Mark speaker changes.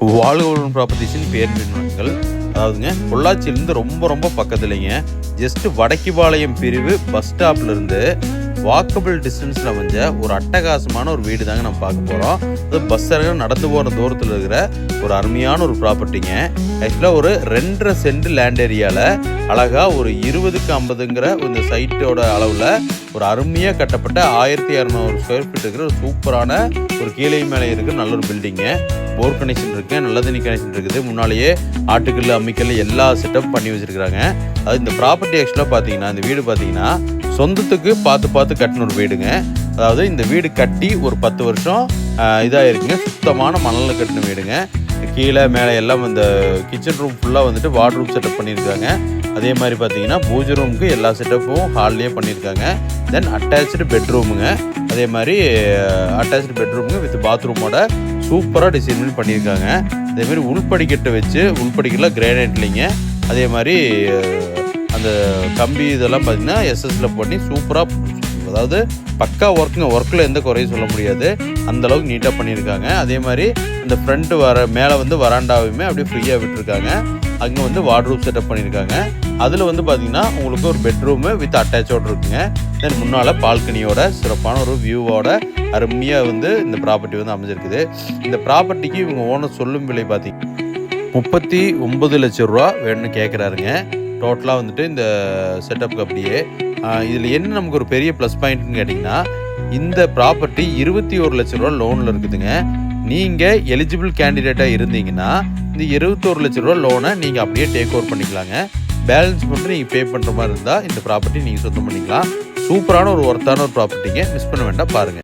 Speaker 1: வாழ்கவன் ப்ராப்பர்ட்டிஸ்ன்னு பேர் நிறுவனங்கள். அதாவதுங்க பொள்ளாச்சியிலேருந்து ரொம்ப ரொம்ப பக்கத்துலேங்க. ஜஸ்ட்டு வடக்கிபாளையம் பிரிவு பஸ் ஸ்டாப்லேருந்து வாக்கபிள் டிஸ்டன்ஸில் அமைஞ்ச ஒரு அட்டகாசமான ஒரு வீடு தாங்க நம்ம பார்க்க போகிறோம் அது பஸ் இறங்க நடந்து போகிற தூரத்தில் இருக்கிற ஒரு அருமையான ஒரு ப்ராப்பர்ட்டிங்க ஆக்சுவலாக ஒரு ரெண்டரை சென்ட் லேண்ட் ஏரியாவில் அழகாக ஒரு இருபதுக்கு ஐம்பதுங்கிற இந்த சைட்டோட அளவில் ஒரு அருமையாக கட்டப்பட்ட ஆயிரத்தி இரநூறு ஸ்கொயர் ஃபீட் இருக்கிற ஒரு சூப்பரான ஒரு கீழே மேலே இருக்கிற நல்ல ஒரு பில்டிங்கு போர் கனெக்ஷன் இருக்குது நல்ல தண்ணி கனெக்ஷன் இருக்குது. முன்னாலேயே ஆட்டுக்கல் அம்மிக்கல் எல்லா செட்டப் பண்ணி வச்சுருக்கிறாங்க. அது இந்த ப்ராப்பர்ட்டி ஆக்சுவலாக பார்த்தீங்கன்னா இந்த வீடு பார்த்தீங்கன்னா சொந்தத்துக்கு பார்த்து பார்த்து கட்டின ஒரு வீடுங்க. அதாவது இந்த வீடு கட்டி ஒரு பத்து வருஷம் இதாக இருக்குங்க சுத்தமான மணலில் கட்டின வீடுங்க. கீழே மேலே எல்லாம் இந்த கிச்சன் ரூம் ஃபுல்லாக வந்துட்டு வார்ட்ரூம் செட்டப் பண்ணியிருக்காங்க. அதே மாதிரி பார்த்தீங்கன்னா பூஜை ரூமுக்கு எல்லா செட்டப்பும் ஹால்லேயே பண்ணியிருக்காங்க. தென் அட்டாச்சு பெட்ரூமுங்க அதே மாதிரி அட்டாச்சு பெட்ரூமுங்க வித் பாத்ரூமோட சூப்பராக டிசைன் பண்ணி பண்ணியிருக்காங்க. அதேமாதிரி உள்படிக்கட்டை வச்சு உள்படிக்கல கிரானைட்லிங்க அதே மாதிரி அந்த கம்பி இதெல்லாம் பார்த்திங்கன்னா எஸ்எஸ்ல பண்ணி சூப்பராக அதாவது பக்கா ஒர்க்குங்க ஒர்க்கில் எந்த குறையும் சொல்ல முடியாது. அந்தளவுக்கு நீட்டாக பண்ணியிருக்காங்க. அதே மாதிரி அந்த ஃப்ரண்ட்டு வர மேலே வந்து வராண்டாவையுமே அப்படியே ஃப்ரீயாக விட்டுருக்காங்க. அங்கே வந்து வார்ட்ரூப் செட்டப் பண்ணியிருக்காங்க. அதில் வந்து பார்த்தீங்கன்னா உங்களுக்கு ஒரு பெட்ரூமு வித் அட்டாச்சோடு இருக்குங்க. தென் முன்னால் பால்கனியோட சிறப்பான ஒரு வியூவோட அருமையாக வந்து இந்த ப்ராப்பர்ட்டி வந்து அமைஞ்சிருக்குது. இந்த ப்ராப்பர்ட்டிக்கு இவங்க ஓனர் சொல்லும் விலை பார்த்திங்க முப்பத்தி ஒம்பது லட்சம் ரூபா வேணும்னு கேட்குறாருங்க டோட்டலாக வந்துட்டு இந்த செட்டப்புக்கு அப்படியே இதில் என்ன நமக்கு ஒரு பெரிய ப்ளஸ் பாயிண்ட்னு கேட்டிங்கன்னா இந்த ப்ராப்பர்ட்டி இருபத்தி ஒரு லட்ச ரூபா லோனில் இருக்குதுங்க. நீங்கள் எலிஜிபிள் கேண்டிடேட்டாக இருந்தீங்கன்னா இந்த இருபத்தோரு லட்ச ரூபா லோனை நீங்கள் அப்படியே டேக் ஓவர் பண்ணிக்கலாங்க. பேலன்ஸ் மட்டும் நீங்கள் பே பண்ணுற மாதிரி இருந்தால் இந்த ப்ராப்பர்ட்டி நீங்கள் சொந்தம் பண்ணிக்கலாம். சூப்பரான ஒரு ஒர்த்தான ஒரு ப்ராப்பர்ட்டிங்க மிஸ் பண்ண வேண்டாம் பாருங்கள்